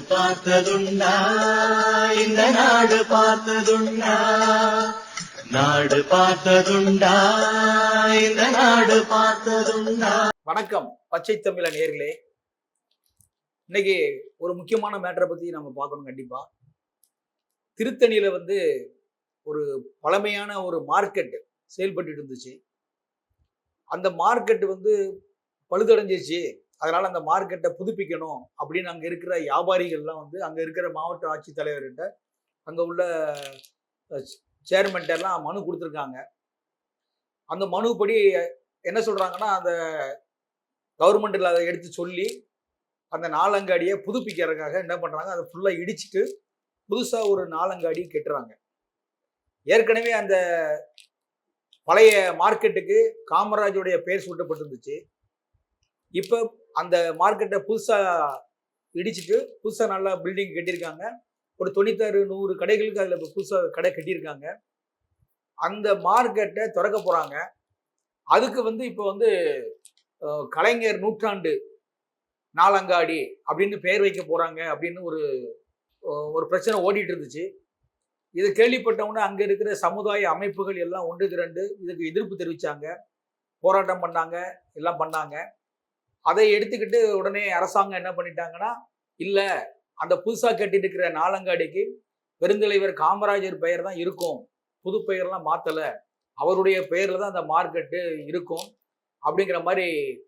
பார்த்ததுண்டா இந்த நாடு பார்த்ததுண்டா நாடு பார்த்ததுண்டா இந்த நாடு பார்த்ததுண்டா. வணக்கம் பச்சை தமிழ நேர்களே. இன்னைக்கு ஒரு முக்கியமான மேட்டரை பத்தி நம்ம பார்க்கணும் கண்டிப்பா. திருத்தணியில வந்து ஒரு பழமையான ஒரு மார்க்கெட் செயல்பட்டு இருந்துச்சு. அந்த மார்க்கெட் வந்து பழுதடைஞ்சிச்சு அதனால அந்த மார்க்கெட்டை புதுப்பிக்கணும் அப்படின்னு அங்கே இருக்கிற வியாபாரிகள்லாம் வந்து அங்கே இருக்கிற மாவட்ட ஆட்சித்தலைவர்கிட்ட அங்கே உள்ள சேர்மன்ட்டெல்லாம் மனு கொடுத்துருக்காங்க. அந்த மனுப்படி என்ன சொல்கிறாங்கன்னா அந்த கவர்மெண்ட்டில் அதை எடுத்து சொல்லி அந்த நாலங்காடியை புதுப்பிக்கிறதுக்காக என்ன பண்ணுறாங்க அதை ஃபுல்லாக இடிச்சிட்டு புதுசாக ஒரு நாலங்காடி கட்டுறாங்க. ஏற்கனவே அந்த பழைய மார்க்கெட்டுக்கு காமராஜுடைய பெயர் சூட்டப்பட்டிருந்துச்சு. இப்போ அந்த மார்க்கெட்டை புதுசாக இடிச்சிட்டு புதுசாக நல்லா பில்டிங் கட்டியிருக்காங்க. ஒரு தொண்ணூத்தாறு நூறு கடைகளுக்கு அதில் இப்போ புதுசாக கடை கட்டியிருக்காங்க. அந்த மார்க்கெட்டை திறக்க போகிறாங்க அதுக்கு வந்து இப்போ வந்து கலைஞர் நூற்றாண்டு நாலங்காடி அப்படின்னு பெயர் வைக்க போகிறாங்க அப்படின்னு ஒரு ஒரு பிரச்சனை ஓடிட்டு இருந்துச்சு. இதை கேள்விப்பட்டவுடனே அங்கே இருக்கிற சமுதாய அமைப்புகள் எல்லாம் ஒன்று திரண்டு இதுக்கு எதிர்ப்பு தெரிவித்தாங்க போராட்டம் பண்ணாங்க எல்லாம் பண்ணாங்க. அதை எடுத்துக்கிட்டு உடனே அரசாங்கம் என்ன பண்ணிட்டாங்கன்னா இல்லை அந்த புதுசாக கட்டிட்டு இருக்கிற நாலங்காடிக்கு பெருந்தலைவர் காமராஜர் பெயர் தான் இருக்கும். புது பெயர்லாம் மாற்றலை அவருடைய பெயரில் தான் அந்த மார்க்கெட்டு இருக்கும். அப்படிங்கிற மாதிரி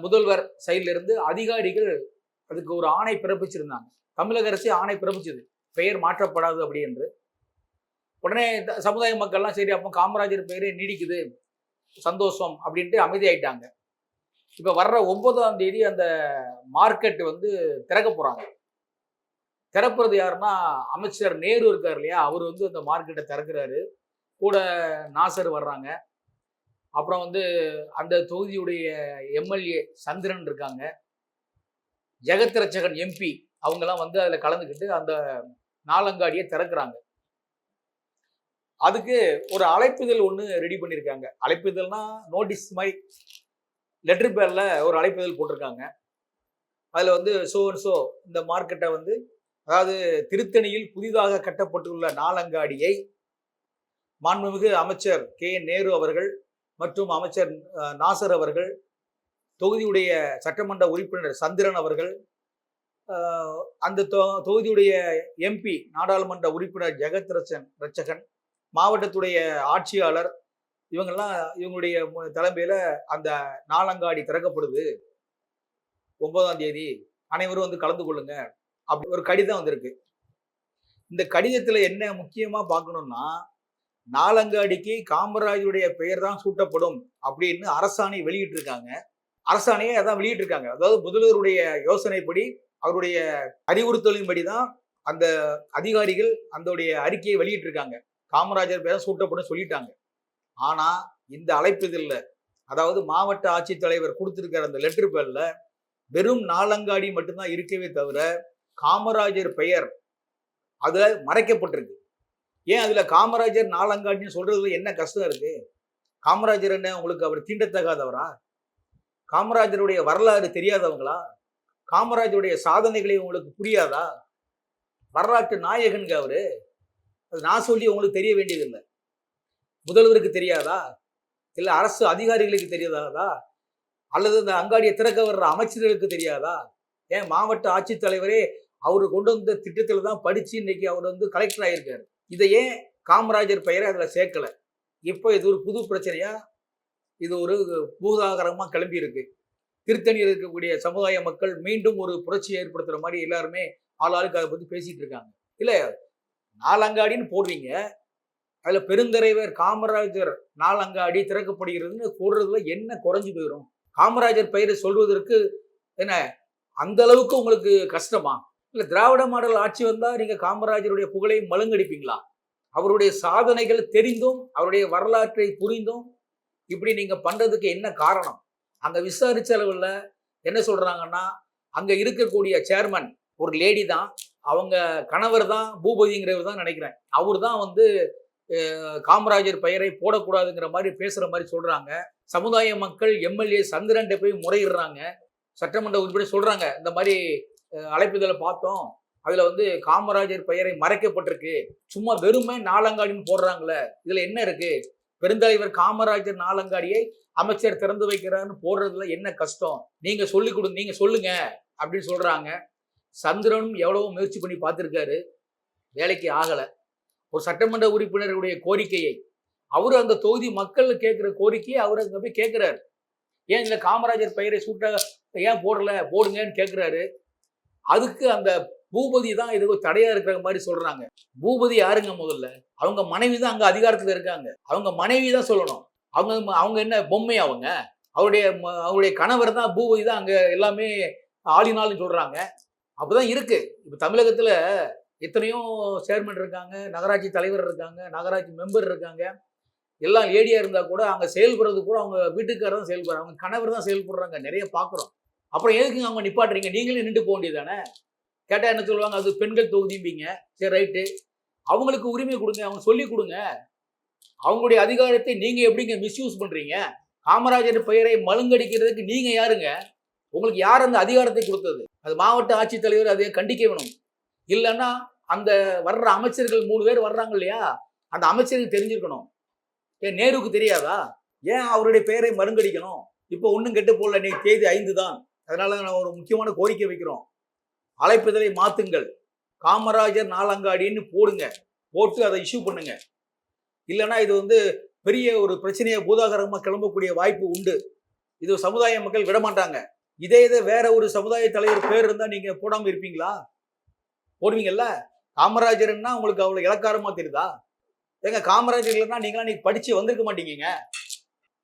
முதல்வர் சைட்லேருந்து அதிகாரிகள் அதுக்கு ஒரு ஆணை பிறப்பிச்சிருந்தாங்க. தமிழக அரசு ஆணை பிறப்பிச்சது. பெயர் மாற்றப்படாது அப்படி என்று. உடனே த- சமுதாய மக்கள்லாம் சரி அப்போ காமராஜர் பெயரே நீடிக்குது. சந்தோஷம் அப்படின்ட்டு அமைதியாயிட்டாங்க. இப்போ வர்ற ஒன்பதாம் தேதி அந்த மார்க்கெட் வந்து திறக்க போகிறாங்க திறப்புறது யாருன்னா அமைச்சர் நேரு இருக்கார் இல்லையா? அவர் வந்து அந்த மார்க்கெட்டை திறக்கிறாரு. கூட நாசர் வர்றாங்க. அப்புறம் வந்து அந்த தொகுதியுடைய எம்எல்ஏ சந்திரன் இருக்காங்க. ஜெகத் ரட்சகன் எம்பி அவங்கெல்லாம் வந்து அதில் கலந்துக்கிட்டு அந்த நாலங்காடியை திறக்கிறாங்க. அதுக்கு ஒரு அழைப்புதல் ஒன்று ரெடி பண்ணியிருக்காங்க அழைப்புதல்னா நோட்டீஸ் மாதிரி லெட்டர் பேரில் ஒரு அழைப்புதல் போட்டிருக்காங்க. அதில் வந்து ஸோ ஸோ இந்த மார்க்கெட்டை வந்து அதாவது திருத்தணியில் புதிதாக கட்டப்பட்டுள்ள நாலங்காடியை மாண்புமிகு அமைச்சர் கே. நேரு அவர்கள் மற்றும் அமைச்சர் நாசர் அவர்கள் தொகுதியுடைய சட்டமன்ற உறுப்பினர் சந்திரன் அவர்கள் அந்த தொ- தொகுதியுடைய எம்பி நாடாளுமன்ற உறுப்பினர் ஜெகத் ரச்சன் ரட்சகன் மாவட்டத்துடைய ஆட்சியாளர் இவங்கெல்லாம் இவங்களுடைய தலைமையில அந்த நாலங்காடி திறக்கப்படுது. ஒன்பதாம் தேதி அனைவரும் வந்து கலந்து கொள்ளுங்க. அப்படி ஒரு கடிதம் வந்திருக்கு. இந்த கடிதத்துல என்ன முக்கியமா பார்க்கணும்னா நாலங்காடிக்கு காமராஜருடைய பெயர் தான் சூட்டப்படும் அப்படின்னு அரசாணை வெளியிட்டிருக்காங்க. அரசாணையை அதான் வெளியிட்டிருக்காங்க. அதாவது முதல்வருடைய யோசனைப்படி அவருடைய அறிவுறுத்தலின்படி தான் அந்த அதிகாரிகள் அந்த அறிக்கையை வெளியிட்டிருக்காங்க. காமராஜர் பெயர் சூட்டப்படும் சொல்லிட்டாங்க. ஆனா இந்த அழைப்பு இது இல்லை. அதாவது மாவட்ட ஆட்சித்தலைவர் கொடுத்திருக்கிற அந்த லெட்டர் பேர்ல வெறும் நாலங்காடி மட்டும்தான் இருக்கவே தவிர காமராஜர் பெயர் அதுல மறைக்கப்பட்டிருக்கு. ஏன் அதுல காமராஜர் நாலங்காடின்னு சொல்றதுல என்ன கஷ்டம் இருக்கு? காமராஜர் என்ன உங்களுக்கு அவர் தீண்டத்தகாதவரா? காமராஜருடைய வரலாறு தெரியாதவங்களா? காமராஜருடைய சாதனைகளை உங்களுக்கு புரியாதா? வரலாற்று நாயகன்க அவரு. அது நான் சொல்லி உங்களுக்கு தெரிய வேண்டியதில்லை. முதல்வருக்கு தெரியாதா? இல்லை அரசு அதிகாரிகளுக்கு தெரியாதா? அல்லது இந்த அங்காடியை திறக்க வர்ற அமைச்சர்களுக்கு தெரியாதா? ஏன் மாவட்ட ஆட்சித்தலைவரே அவர் கொண்டு வந்த திட்டத்தில் தான் படித்து இன்னைக்கு அவர் வந்து கலெக்டர் ஆகியிருக்காரு இதை ஏன் காமராஜர் பெயரை அதில் சேர்க்கலை? இப்போ இது ஒரு புது பிரச்சனையா? இது ஒரு பூதாகரமாக கிளம்பி இருக்கு. திருத்தணியில் இருக்கக்கூடிய சமுதாய மக்கள் மீண்டும் ஒரு புரட்சியை ஏற்படுத்துகிற மாதிரி எல்லாருமே ஆளாளுக்கு அதை பற்றி பேசிகிட்டு இருக்காங்க. இல்லை நாலங்காடின்னு போடுறீங்க. அதில் பெருந்தலைவர் காமராஜர் நாலங்காடி திறக்கப்படுகிறதுன்னு கூடுறதுல என்ன குறைஞ்சு போயிடும் காமராஜர் பெயரை சொல்வதற்கு என்ன அந்த அளவுக்கு உங்களுக்கு கஷ்டமா? இல்லை திராவிட மாடல் ஆட்சி வந்தால் நீங்கள் காமராஜருடைய புகழை மழுங்கடிப்பீங்களா? அவருடைய சாதனைகள் தெரிந்தும் அவருடைய வரலாற்றை புரிந்தும் இப்படி நீங்கள் பண்ணுறதுக்கு என்ன காரணம்? அங்கே விசாரிச்ச அளவில் என்ன சொல்கிறாங்கன்னா அங்கே இருக்கக்கூடிய சேர்மன் ஒரு லேடி தான் அவங்க கணவர் தான் பூபதிங்கிறவர் தான் நினைக்கிறேன். அவர் தான் வந்து காமராஜர் பெயரை போடக்கூடாதுங்கிற மாதிரி பேசுகிற மாதிரி சொல்கிறாங்க சமுதாய மக்கள் எம்எல்ஏ சந்திரன்ட்ட போய் முறையிடுறாங்க. சட்டமன்ற உறுப்பினர் சொல்கிறாங்க இந்த மாதிரி அழைப்புதலை பார்த்தோம். அதில் வந்து காமராஜர் பெயரை மறைக்கப்பட்டிருக்கு. சும்மா வெறுமை நாலங்காடின்னு போடுறாங்களே இதில் என்ன இருக்குது பெருந்தலைவர் காமராஜர் நாலங்காடியை அமைச்சர் திறந்து வைக்கிறாருன்னு போடுறதுல என்ன கஷ்டம்? நீங்கள் சொல்லி கொடுங்க நீங்கள் சொல்லுங்க அப்படின்னு சொல்கிறாங்க சந்திரனும் எவ்வளவோ முயற்சி பண்ணி பார்த்துருக்காரு. வேலைக்கு ஆகலை. ஒரு சட்டமன்ற உறுப்பினருடைய கோரிக்கையை. அவர் அந்த தொகுதி மக்கள் கேட்குற கோரிக்கையை அவர் அங்கே போய் கேட்குறாரு. ஏன் இந்த காமராஜர் பெயரை சூட்ட ஏன் போடல போடுங்கன்னு கேட்குறாரு. அதுக்கு அந்த பூபதி தான் இதுக்கு தடையா இருக்கிற மாதிரி சொல்றாங்க. பூபதி யாருங்க முதல்ல? அவங்க மனைவி தான் அங்க அதிகாரத்துல இருக்காங்க. அவங்க மனைவி தான் சொல்லணும். அவங்க அவங்க என்ன பொம்மை அவங்க? அவருடைய ம- அவருடைய கணவர் தான் பூபதி தான் அங்க எல்லாமே ஆளினாலும் சொல்றாங்க. அப்படிதான் இருக்கு. இப்ப தமிழகத்துல எத்தனையோ சேர்மன் இருக்காங்க நகராட்சி தலைவர் இருக்காங்க நகராட்சி மெம்பர் இருக்காங்க. எல்லாம் ஏடியாக இருந்தால் கூட அங்கே செயல்படுறது கூட அவங்க வீட்டுக்காரர் தான் செயல்படுறாங்க. அவங்க கணவர் தான் செயல்படுறாங்க. நிறைய பார்க்குறோம் அப்புறம் எதுக்குங்க அவங்க நிப்பாட்டுறீங்க? நீங்களே நின்று போக வேண்டியதானே கேட்டால் என்ன சொல்லுவாங்க? அது பெண்கள் தொகுதிம்பீங்க. சரி ரைட்டு அவங்களுக்கு உரிமை கொடுங்க. அவங்க சொல்லி கொடுங்க. அவங்களுடைய அதிகாரத்தை நீங்கள் எப்படிங்க மிஸ்யூஸ் பண்ணுறீங்க காமராஜர் பெயரை மழுங்கடிக்கிறதுக்கு நீங்கள் யாருங்க? உங்களுக்கு யார் அந்த அதிகாரத்தை கொடுத்தது? அது மாவட்ட ஆட்சித்தலைவர் அதை கண்டிக்க வேணும். இல்லைன்னா அந்த வர்ற அமைச்சர்கள் மூணு பேர் வர்றாங்க இல்லையா? அந்த அமைச்சருக்கு தெரிஞ்சிருக்கணும். ஏன் நேருக்கு தெரியாதா? ஏன் அவருடைய பெயரை மருங்கடிக்கணும்? இப்போ ஒன்றும் கெட்டு போடல நீ தேதி ஐந்து தான். அதனால நான் ஒரு முக்கியமான கோரிக்கை வைக்கிறோம். அழைப்பிதழை மாத்துங்கள். காமராஜர் நாலங்காடின்னு போடுங்க. போட்டு அதை இஷ்யூ பண்ணுங்க. இல்லைன்னா இது வந்து பெரிய ஒரு பிரச்சனையை பூதாகரமாக கிளம்பக்கூடிய வாய்ப்பு உண்டு. இது சமுதாய மக்கள் விட மாட்டாங்க இதே இதை வேற ஒரு சமுதாய தலைவர் பேர் இருந்தால் நீங்கள் போடாமல் இருப்பீங்களா? போடுவீங்கல்ல? காமராஜர்னா உங்களுக்கு அவ்வளவு இலக்காரமா தெரியுதா? ஏங்க காமராஜர் இல்லைன்னா நீங்களாம் நீங்க படிச்சு வந்திருக்க மாட்டீங்க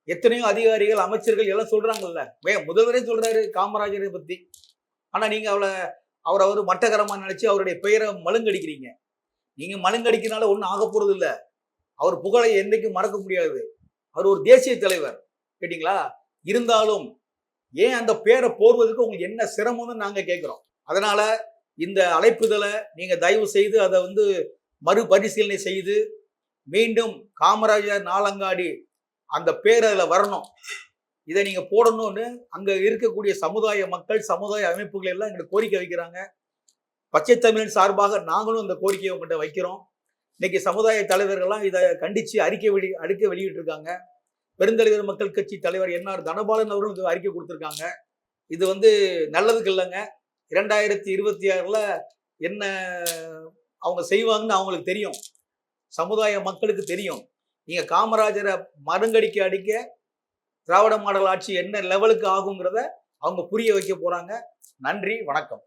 எத்தனையோ அதிகாரிகள் அமைச்சர்கள் எல்லாம் சொல்றாங்கல்ல. முதல்வரே சொல்றாரு காமராஜரை பத்தி. ஆனா நீங்க அவளை அவர் அவர் மட்டகரமா நினைச்சு அவருடைய பெயரை மழுங்கடிக்கிறீங்க. நீங்க மழுங்கடிக்கிறனால ஒன்றும் ஆக போறது இல்லை அவர் புகழை என்றைக்கும் மறக்க முடியாது. அவர் ஒரு தேசிய தலைவர். கேட்டீங்களா? இருந்தாலும் ஏன் அந்த பேரை போடுவதற்கு உங்களுக்கு என்ன சிரமம்னு நாங்க கேட்கிறோம் அதனால இந்த அழைப்புதலை நீங்கள் தயவு செய்து அதை வந்து மறுபரிசீலனை செய்து மீண்டும் காமராஜர் நாலங்காடி அந்த பேர் அதில் வரணும். இதை நீங்கள் போடணும்னு அங்கே இருக்கக்கூடிய சமுதாய மக்கள் சமுதாய அமைப்புகள் எல்லாம் எங்களுக்கு கோரிக்கை வைக்கிறாங்க. பச்சை தமிழன் சார்பாக நாங்களும் அந்த கோரிக்கையை உங்கள்கிட்ட வைக்கிறோம். இன்னைக்கு சமுதாய தலைவர்கள்லாம் இதை கண்டித்து அறிக்கை வெளி அறிக்கை வெளியிட்டிருக்காங்க. பெருந்தலைவர் மக்கள் கட்சி தலைவர் என்ஆர் தனபாலன் அவரும் இது அறிக்கை கொடுத்துருக்காங்க. இது வந்து நல்லதுக்கு இல்லைங்க. இரண்டாயிரத்தி இருபத்தி ஆறில் என்ன அவங்க செய்வாங்கன்னு அவங்களுக்கு தெரியும். சமுதாய மக்களுக்கு தெரியும். நீங்கள் காமராஜரை மருங்கடிக்க அடிக்க திராவிட மாடல் ஆட்சி என்ன லெவலுக்கு ஆகுங்கிறத அவங்க புரிய வைக்க போகிறாங்க நன்றி வணக்கம்.